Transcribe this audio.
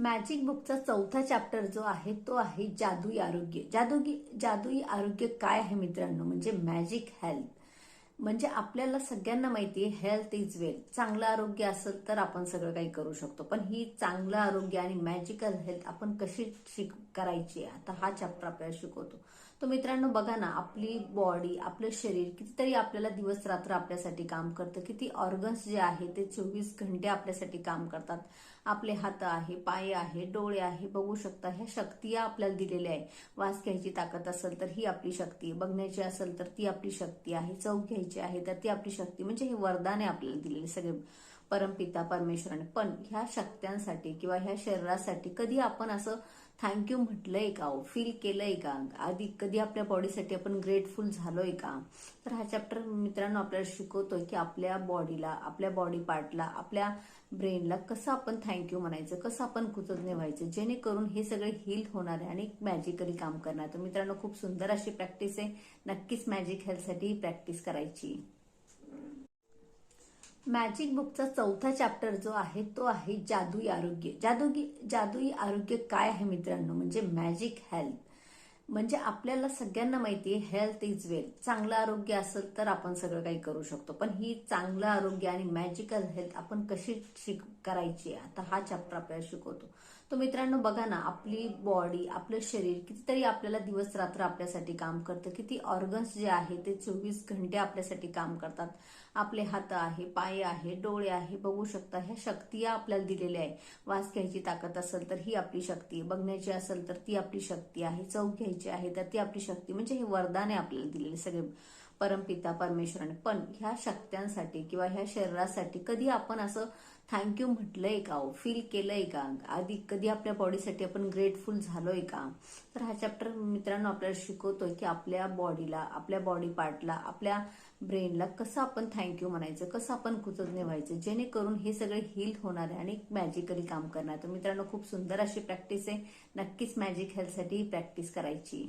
Magic बुकचा चौथा chapter जो आहे तो आहे जादुई आरोग्य. जादुगी जादुई आरोग्य काय आहे मित्रांनो? म्हणजे मॅजिक हेल्थ म्हणजे आपल्याला सगळ्यांना माहिती आहे हेल्थ इज वेल चांगलं आरोग्य असेल तर आपण सगळं काही करू शकतो. पण ही चांगलं आरोग्य आणि मॅजिकल हेल्थ आपण कशी शिक करायची आता हा चॅप्टर आपल्याला शिकवतो. तर मित्रांनो बघा ना आपली बॉडी आपलं शरीर कितीतरी आपल्याला दिवस रात्र आपल्यासाठी काम करतं. किती ऑर्गन्स जे आहे ते चोवीस घंटे आपल्यासाठी काम करतात. आपले हात आहे पाय आहे डोळे आहे बघू शकता ह्या शक्ती आपल्याला दिलेल्या आहे. वास घ्यायची ताकद असेल तर ही आपली शक्ती आहे. बघण्याची असेल तर ती आपली शक्ती आहे. चव घ्यायची आहे तर ती आपली शक्ती म्हणजे हे वरदान आहे आपल्याला दिलेले सगळे. परमपिता परमेश्वराने. पण ह्या शक्त्यांसाठी किंवा ह्या शरीरासाठी कधी आपण असं थँक्यू म्हटलंय का? हो फील केलंय का? आधी कधी आपल्या बॉडीसाठी आपण ग्रेटफुल झालोय का? तर हा चॅप्टर मित्रांनो आपल्याला शिकवतोय की आपल्या बॉडीला आपल्या बॉडी पार्टला आपल्या ब्रेनला कसं आपण थँक्यू म्हणायचं कसं आपण कृतज्ञ व्हायचं जेणेकरून हे सगळे हील होणार आहे आणि मॅजिकली काम करणार तर मित्रांनो खूप सुंदर अशी प्रॅक्टिस आहे. नक्कीच मॅजिक हेल्थसाठी प्रॅक्टिस करायची. मॅजिक बुकचा चौथा चॅप्टर जो आहे तो आहे जादुई आरोग्य. जादुगी जादुई आरोग्य काय आहे मित्रांनो? म्हणजे मॅजिक हेल्थ म्हणजे आपल्याला सगळ्यांना माहिती आहे हेल्थ इज वेल चांगलं आरोग्य असेल तर आपण सगळं काही करू शकतो. पण ही चांगलं आरोग्य आणि मॅजिकल हेल्थ आपण कशी शिक करायची आता हा चॅप्टर आपल्याला शिकवतो. तर मित्रांनो बघा ना आपली बॉडी आपलं शरीर कितीतरी आपल्याला दिवस रात्र आपल्यासाठी काम करतं. किती ऑर्गन्स जे आहे ते चोवीस घंटे आपल्यासाठी काम करतात. आपले हात आहे पाय आहे डोळे आहे बघू शकता ह्या शक्ती आपल्याला दिलेल्या आहे. वास घ्यायची ताकद असेल तर ही आपली शक्ती आहे. बघण्याची असेल तर ती आपली शक्ती आहे. चव घ्यायची आहे तर ती आपली शक्ती म्हणजे हे वरदान आहे आपल्याला दिलेले सगळे. परमपिता परमेश्वराने. पण ह्या शक्त्यांसाठी किंवा ह्या शरीरासाठी कधी आपण असं थँक्यू म्हटलंय का? हो फील केलंय का? आधी कधी आपल्या बॉडीसाठी आपण ग्रेटफुल झालोय का? तर हा चॅप्टर मित्रांनो आपल्याला शिकवतोय की आपल्या बॉडीला आपल्या बॉडी पार्टला आपल्या ब्रेनला कसं आपण थँक्यू म्हणायचं कसं आपण कृतज्ञ व्हायचं जेणेकरून हे सगळे हील होणार आहे आणि मॅजिकली काम करणार तर मित्रांनो खूप सुंदर अशी प्रॅक्टिस आहे. नक्कीच मॅजिक हेल्थसाठी प्रॅक्टिस करायची.